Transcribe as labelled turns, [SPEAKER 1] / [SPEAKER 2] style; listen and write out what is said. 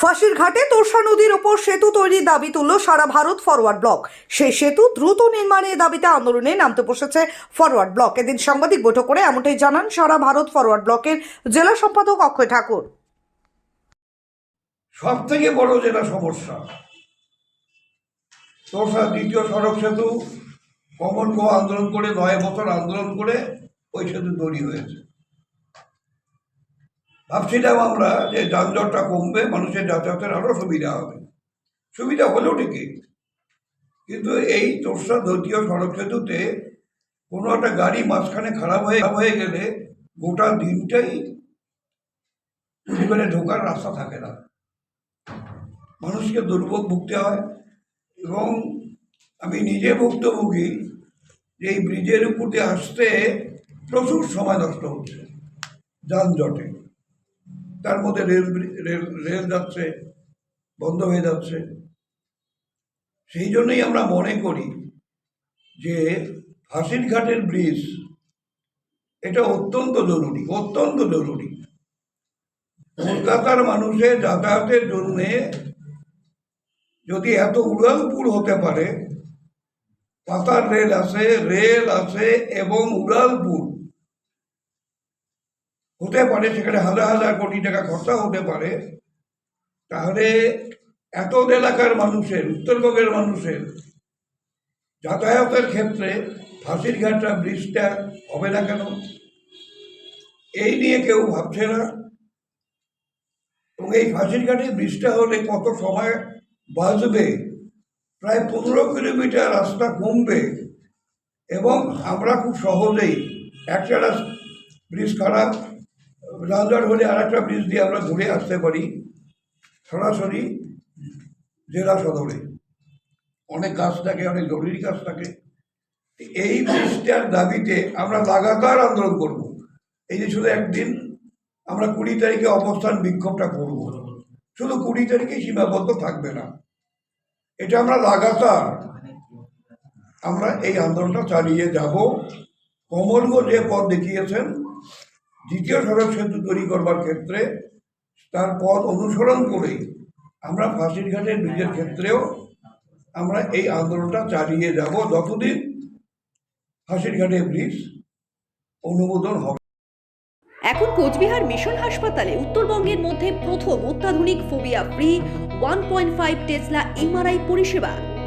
[SPEAKER 1] ফাঁসির ঘাটে তোরসা নদীর ওপর সেতু তৈরির দাবি তুলল সারা ভারত ফরওয়ার্ড ব্লক। সেই সেতু দ্রুত নির্মাণের দাবিতে আন্দোলনে নামতে বসেছে ফরওয়ার্ড ব্লক। এদিন সাংবাদিক বৈঠক করে এমনটাই জানান সারা ভারত ফরওয়ার্ড ব্লকের জেলা সম্পাদক অক্ষয় ঠাকুর।
[SPEAKER 2] সব থেকে বড় যেটা সমস্যা, তোরসা দ্বিতীয় সড়ক সেতু কমন আন্দোলন করে নয় বছর আন্দোলন করে ওই সেতু তৈরি হয়েছে। ভাবছিলাম আমরা যে যানজটটা কমবে, মানুষের যাতায়াতের আরও সুবিধা হবে। সুবিধা হলেও ঠিকই। কিন্তু এই তোরসা দ্বিতীয় সড়ক সেতুতে কোনো একটা গাড়ি মাঝখানে খারাপ হয়ে হয়ে গেলে গোটা দিনটাই পরিবারে ঢোকার রাস্তা থাকে না। মানুষকে দুর্ভোগ ভুগতে হয় এবং আমি নিজে ভুক্তভোগী যে এই ব্রিজের উপর দিয়ে আসতে প্রচুর সময় নষ্ট হচ্ছে যানজটে। তার মধ্যে রেল রেল রেল যাচ্ছে, বন্ধ হয়ে যাচ্ছে। সেই জন্যই আমরা মনে করি যে ফাঁসির ঘাটের ব্রিজ এটা অত্যন্ত জরুরি অত্যন্ত জরুরি। কলকাতার মানুষের যাতায়াতের জন্যে যদি এত উড়ালপুর হতে পারে, পাতার রেল আছে রেল আছে এবং উড়ালপুর হতে পারে সেখানে হাজার হাজার কোটি টাকা খরচা হতে পারে, তাহলে এত এলাকার মানুষের, উত্তরবঙ্গের মানুষের যাতায়াতের ক্ষেত্রে ফাঁসির ঘাটটা ব্রিজটা হবে না কেন? এই নিয়ে কেউ ভাবছে না। এবং এই ফাঁসির ঘাটে, ব্রিজটা হলে কত সময় বাঁচবে? প্রায় পনেরো কিলোমিটার রাস্তা কমবে। এবং আমরা খুব সহজেই একটা ব্রিজ খারাপ রাজার হলে আর একটা ব্রিজ দিয়ে আমরা ঘুরে আসতে পারি, সরাসরি জেলা সদরে। অনেক কাজ থাকে, অনেক জরুরি কাজ থাকে। এই ব্রিজটার দাবিতে আমরা লাগাতার আন্দোলন করব। এই যে শুধু একদিন আমরা কুড়ি তারিখে অবস্থান বিক্ষোভটা করব। শুধু কুড়ি তারিখেই সীমাবদ্ধ থাকবে না। এটা আমরা লাগাতার আমরা এই আন্দোলনটা চালিয়ে যাব। কমলগ যে পথ দেখিয়েছেন দ্বিতীয় সড়ক সেতু তৈরি করবার ক্ষেত্রে তার পথ অনুসরণ করেই আমরা ফাঁসির ঘাটের ব্রিজের ক্ষেত্রেও আমরা এই আন্দোলনটা চালিয়ে যাব যতদিন ফাঁসির ঘাটের ব্রিজ অনুমোদন হবে।
[SPEAKER 3] এখন কোচবিহার মিশন হাসপাতালে উত্তরবঙ্গের মধ্যে প্রথম অত্যাধুনিক phobia free one point five tesla MRI পরিষেবা।